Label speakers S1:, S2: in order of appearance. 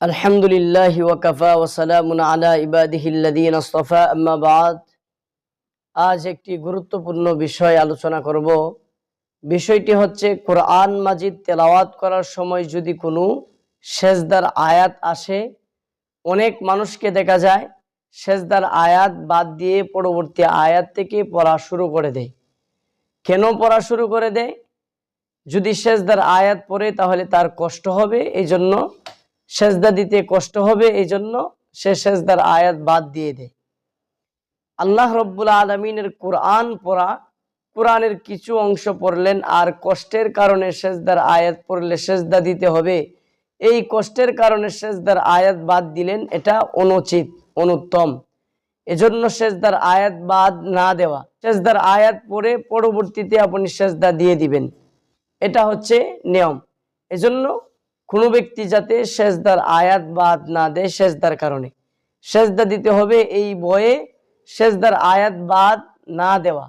S1: الحمد لله وكفى وسلام على عباده الذين اصطفى أما بعد আজ একটি গুরুত্বপূর্ণ বিষয় আলোচনা করব বিষয়টি হচ্ছে কোরআন মাজিদ তেলাওয়াত করার সময় যদি কোনো সেজদার আয়াত আসে অনেক মানুষকে দেখা যায় সেজদার আয়াত বাদ দিয়ে পরবর্তী আয়াত থেকে পড়া শুরু করে দেয় কেন পড়া শুরু করে দেয় যদি সেজদার আয়াত পড়ে তাহলে তার কষ্ট হবে এই জন্য সেজদা দিতে কষ্ট হবে এই জন্য সে সেজদার আয়াত বাদ দিয়ে দেয়। আল্লাহ রব্বুল আলমিনের কোরআন পড়া, কোরআনের কিছু অংশ পড়লেন, আর কষ্টের কারণে সেজদার আয়াত পড়লে সেজদা দিতে হবে। এই কষ্টের কারণে সেজদার আয়াত বাদ দিলেন, এটা অনুচিত, অনুত্তম। এজন্য সেজদার আয়াত বাদ না দেওয়া। সেজদার আয়াত পড়ে পরবর্তীতে আপনি সেজদা দিয়ে দিবেন। এটা হচ্ছে নিয়ম। এজন্য কোনো ব্যক্তি যাতে সেজদার আয়াত বাদ না দেয় সেজদার কারণে। সেজদা দিতে হবে এই বয়ে সেজদার আয়াত বাদ না দেওয়া।